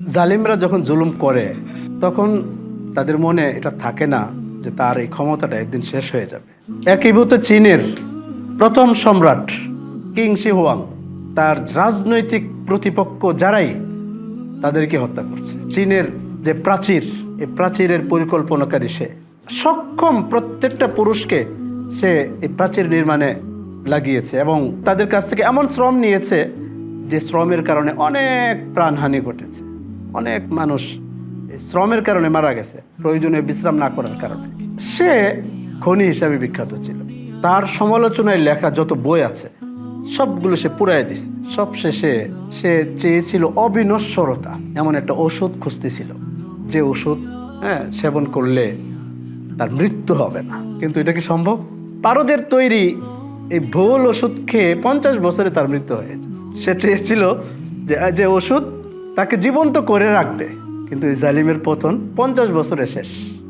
জালিমরা যখন জুলুম করে, তখন তাদের মনে এটা থাকে না যে তার এই ক্ষমতাটা একদিন শেষ হয়ে যাবে। একীভূত চীনের প্রথম সম্রাট কিং শি হুয়াং তার রাজনৈতিক প্রতিপক্ষ যারাই, তাদেরকে হত্যা করছে। চীনের যে প্রাচীর এই প্রাচীরের পরিকল্পনাকারী সে। সক্ষম প্রত্যেকটা পুরুষকে সে এই প্রাচীর নির্মাণে লাগিয়েছে এবং তাদের কাছ থেকে এমন শ্রম নিয়েছে যে শ্রমের কারণে অনেক প্রাণহানি ঘটেছে। অনেক মানুষ শ্রমের কারণে মারা গেছে, প্রয়োজনে বিশ্রাম না করার কারণে। সে খনি হিসাবে বিখ্যাত ছিল। তার সমালোচনায় লেখা যত বই আছে, সবগুলো সে পুরাই দিছে। সব শেষে সে চেয়েছিল অবিনশ্বরতা, এমন একটা ওষুধ খুঁজতেছিল। যে ওষুধ হ্যাঁ সেবন করলে তার মৃত্যু হবে না। কিন্তু এটা কি সম্ভব? পারদের তৈরি এই ভুল ওষুধ খেয়ে পঞ্চাশ বছরে তার মৃত্যু হয়েছে। সে চেয়েছিল যে যে ওষুধ তাকে জীবন্ত করে রাখবে। কিন্তু এই জালিমের পতন পঞ্চাশ বছরে শেষ।